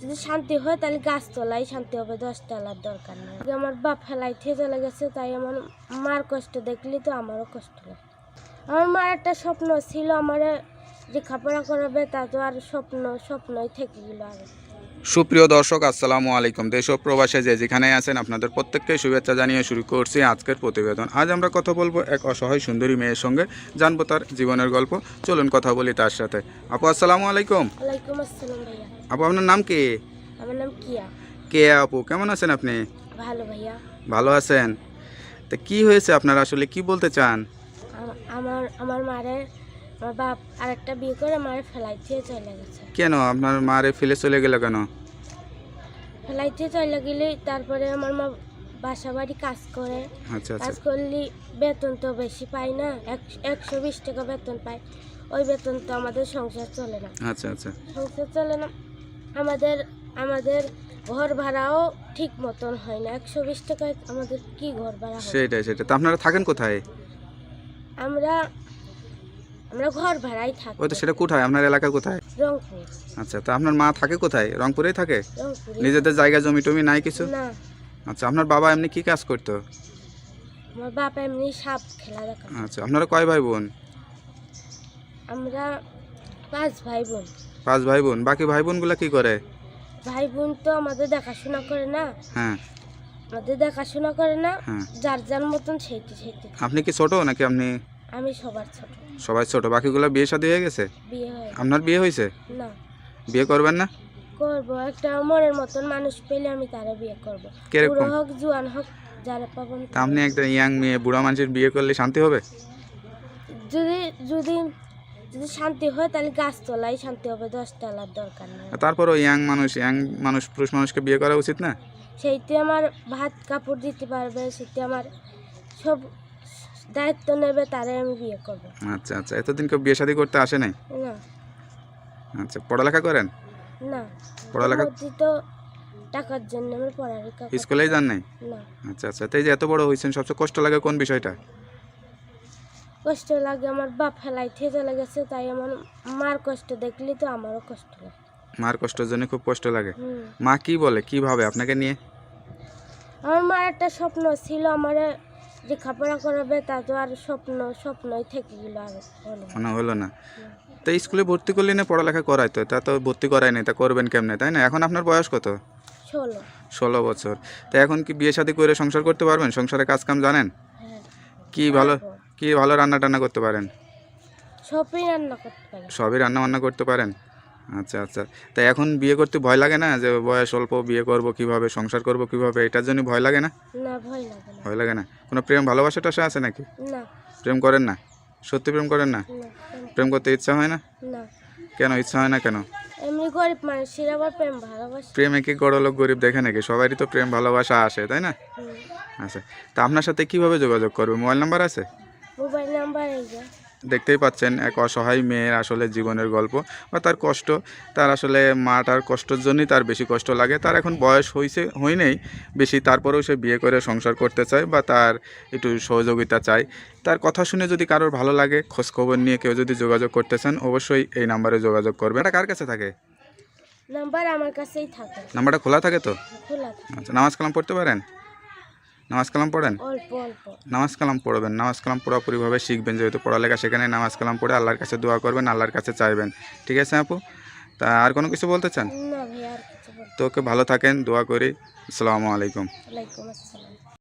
যদি শান্তি হয় তাহলে গাছতলাই শান্তি হবে, দশতলার দরকার নেই। আমার বাপ ফেলাইতে চলে গেছে, তাই আমার মার কষ্ট দেখলি তো আমারও কষ্ট লাগে। আমার মার একটা স্বপ্ন ছিল, আমার লেখাপড়া করাবে, তা তো আর স্বপ্ন, স্বপ্নই থেকে গেলো আর সুপ্রিয় দর্শক আসসালামু আলাইকুম। দেশ ও প্রবাসে যে যেখানে আছেন আপনাদের প্রত্যেককে শুভেচ্ছা জানিয়ে শুরু করছি আজকের প্রতিবেদন। আজ আমরা কথা বলব এক অসহায় সুন্দরী মেয়ের সঙ্গে জানব তার জীবনের গল্প। চলুন কথা বলি তার সাথে। আপু আসসালামু আলাইকুম। ওয়ালাইকুম আসসালাম ভাইয়া। আপু আপনার নাম কি? আমার নাম কিয়া। কে আপু কেমন আছেন আপনি? ভালো ভাইয়া। ভালো আছেন? তা কি হয়েছে আপনার? আসলে কি বলতে চান? আম- আমার আমার মারে আমার বাপ আরেকটা বিয়ে করে মারে ফেলাইতে চলে গেছে। কেন? আপনার মারে ফেলে চলে গেল কেন? ফেলাইতে চলে গেলে তারপরে আমার মা বাসা বাড়ি কাজ করে। আচ্ছা আচ্ছা। কাজ করলে বেতন তো বেশি পাই না এক- একশো বিশ টাকা বেতন পাই ওই বেতন তো আমাদের সংসার চলে না। আচ্ছা আচ্ছা। সংসার চলে না। আমাদের আমাদের ঘর ভাড়াও ঠিক মতন হয় না। একশো বিশ টাকায় আমাদের কি ঘর ভাড়া সেটাই সেটাই। তা আপনারা থাকেন কোথায়? আমরা আমরা ঘর ভাড়াই থাকি। ওই তো সেটা কোথায়? আপনার এলাকা কোথায়? রংপুর। আচ্ছা তা আপনার মা থাকে কোথায়? রংপুরেই থাকে? রংপুরে নিজেদের জায়গা জমি টমি নাই কিছু? না। আচ্ছা আপনার বাবা এমনি কি কাজ করতো? আমার বাপ এমনি সাপ খেলা দেখা আচ্ছা আপনারা কয় ভাই বোন? আমরা পাঁচ ভাই বোন। পাঁচ ভাই বোন। বাকি ভাই বোনগুলো কি করে? ভাই বোন তো আমাদের দেখাশোনা করে না। হ্যাঁ। আমাদের দেখাশোনা করে না। হ্যাঁ। যার যার মতন সেইতে সেইতে আপনি কি ছোট নাকি আপনি? আমি সবার ছোট। সবাই ছোট। বাকিগুলো বিয়ে শাদী হয়ে গেছে? বিয়ে হয় আপনার বিয়ে হয়েছে? না। বিয়ে করবেন না? করব। একটা মনের মতন মানুষ পেলে আমি তারা বিয়ে করব? বুড়ো হোক জুয়ান হোক যারা পাবো আমি তা আপনি একটা ইয়াং মেয়ে বুড়া মানুষের বিয়ে করলে শান্তি হবে? যদি যদি যদি শান্তি হয় তাহলে গাছতলাই শান্তি হবে। দশতলার দরকার নেই। তারপরও ইয়াং মানুষ ইয়াং মানুষ পুরুষ মানুষকে বিয়ে করা উচিত না? সেইতে আমার ভাত কাপড় দিতে পারবে সেইতে আমার সব দায়িত্ব নেবে তারে আমি বিয়ে করব। আচ্ছা আচ্ছা। এতদিন কেউ বিয়ে শাদী করতে আসে নাই? না। আচ্ছা পড়ালেখা করেন? না। পড়ালেখা তো টাকার জন্য আমি পড়ালেখা স্কুলেই যান নাই? না। আচ্ছা আচ্ছা। তো এই যে এত বড় হয়েছেন সবচেয়ে কষ্ট লাগে কোন বিষয়টা? কষ্ট লাগে আমার বাপ ফেলাইতে চলে গেছে তাই আমার মার কষ্ট দেখলি তো আমারও কষ্ট লাগে। মার কষ্টের জন্য খুব কষ্ট লাগে। মা কি বলে? কি ভাবে? আপনাকে নিয়ে? আমার মার একটা স্বপ্ন ছিল আমার লেখাপড়া করাবে তা তো আর স্বপ্ন স্বপ্নই থেকে গেল আর হলো না। হলো না। তো স্কুলে ভর্তি করলে না পড়ালেখা করাই তো? তা তো ভর্তি করাই নাই তা করবেন কেমনে তাই না? এখন আপনার বয়স কত? ষোলো। ষোলো বছর। তো এখন কি বিয়ে শাদী করে সংসার করতে পারবেন? সংসারে কাজ কাম জানেন? হ্যাঁ। কি ভালো। কি ভালো রান্না টান্না করতে পারেন? সবই রান্না করতে পারি। সবই রান্না বান্না করতে পারেন? আচ্ছা আচ্ছা। তা এখন বিয়ে করতে ভয় লাগে না যে বয়স অল্প বিয়ে করব কীভাবে সংসার করব কীভাবে? এটার জন্য ভয় লাগে না? না ভয় লাগে না। ভয় লাগে না? কোনো প্রেম ভালোবাসা টাসা আছে নাকি? না। প্রেম করেন না? সত্যি প্রেম করেন না? প্রেম করতে ইচ্ছা হয় না? না। কেন ইচ্ছা হয় না কেন? এমনি গরিব মানুষের আবার প্রেম ভালোবাসে। প্রেমে কি বড় লোক গরিব দেখে নাকি? সবারই তো প্রেম ভালোবাসা আসে তাই না? আচ্ছা। তা আপনার সাথে কীভাবে যোগাযোগ করবে? মোবাইল নাম্বার আছে? মোবাইল নাম্বার এই দেখতেই পাচ্ছেন এক অসহায় মেয়ের আসলে জীবনের গল্প বা তার কষ্ট। তার আসলে মাটার কষ্টের জন্যই তার বেশি কষ্ট লাগে। তার এখন বয়স হয়েছে হয়নি বেশি তারপরেও সে বিয়ে করে সংসার করতে চায় বা তার একটু সহযোগিতা চায়। তার কথা শুনে যদি কারোর ভালো লাগে খোঁজখবর নিয়ে কেউ যদি যোগাযোগ করতে চান অবশ্যই এই নাম্বারে যোগাযোগ করবে এটা কার কাছে থাকে? নাম্বার আমার কাছেই থাকে। নাম্বারটা খোলা থাকে তো? খোলা আচ্ছা নামাজ কালাম পড়তে পারেন? নামাজ কালাম পড়েন নামাজ কালাম পড়বেন নামাজ কালাম পুরোপুরিভাবে শিখবেন যেহেতু পড়ালেখা সেখানে নামাজ কালাম পড়ে আল্লাহর কাছে দোয়া করবেন আল্লাহর কাছে চাইবেন। ঠিক আছে আপু? তা আর কোনো কিছু বলতে চান? তো ওকে ভালো থাকেন দোয়া করি। আসসালামু আলাইকুম আসসালাম।